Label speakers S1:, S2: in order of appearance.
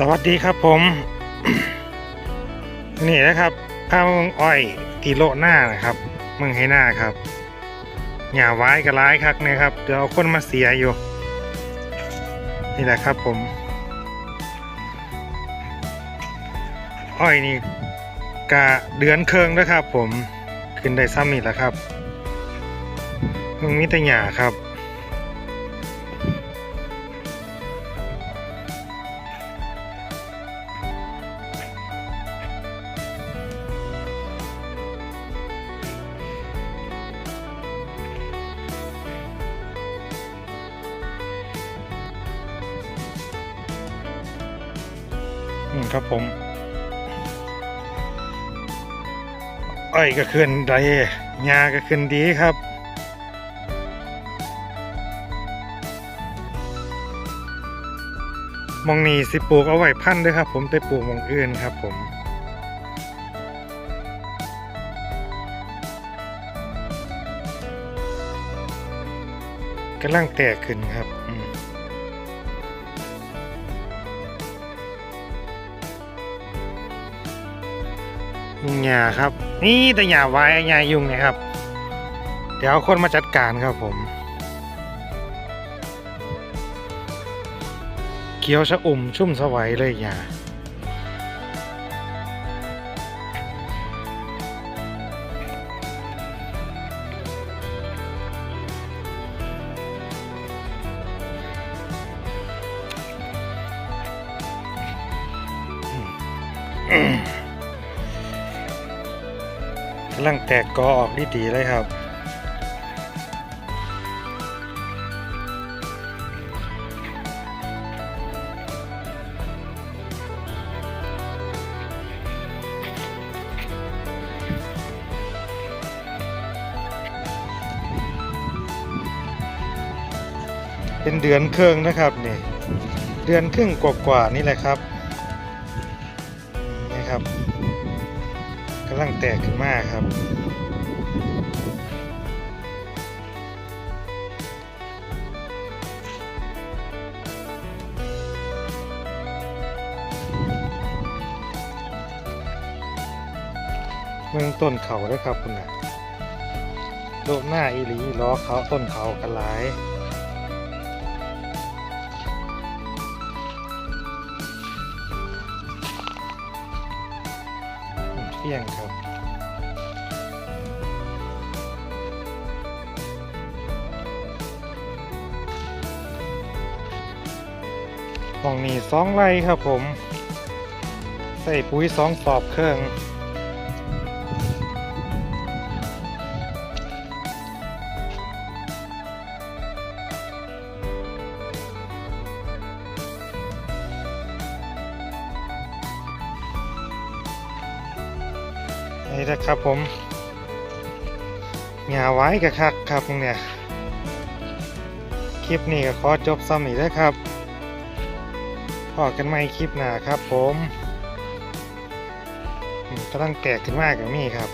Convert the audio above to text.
S1: สวัสดีครับผม นี่นะครับข้าวอ้อยตีโลหน้านะครับมืองไฮหน้าครับหย่าไว้กระร้ายคักเนี่ยครับ เดี๋ยวเอาคนมาเสียอยู่ นี่แหละครับผม อ้อยนี่กะเดือนเคืองนะครับ ผมขึ้นได้ซ้ำนี่แหละครับมึงมีแต่หย่าครับ อืมครับผมอ้อยก็ขึ้นได้หญ้าก็ขึ้นดีครับมองนี่สิปลูกเอาไว้พันด้วยครับ ผมไปปลูกมองอื่นครับ ผมกำลังแตกขึ้นครับ ยุงหยาครับ นี่แต่หยาไว้หยายุงนี่ยครับ เดี๋ยวคนมาจัดการครับผมเขียวชะอุ่มชุ่มสวัยเลยหยาำลังแตกกอออกดีๆเลยครับเป็นเดือนครึ่งนะครับนี่เดือนครึ่งกว่าๆนี่แหละครับนี่ครับ กำลังแตกขึ้นมากครับเมืองต้นเขาด้วยครับคุณนะโลกหน้าอีหลีล้อเขาต้นเขากันหลาย ที่ยงครับห้องนี้สองไร่ครับผม ใส่ปุ๋ยสองสอบเครื่อง นี่นะครับผมหงาไว้กับคักครับเนี่ยคลิปนี้ก็ขอจบซ้ำอีกแล้วครับพอกันไม่คลิปหน้าครับผมกำลังแตกขึ้นมากกับมี่ครับ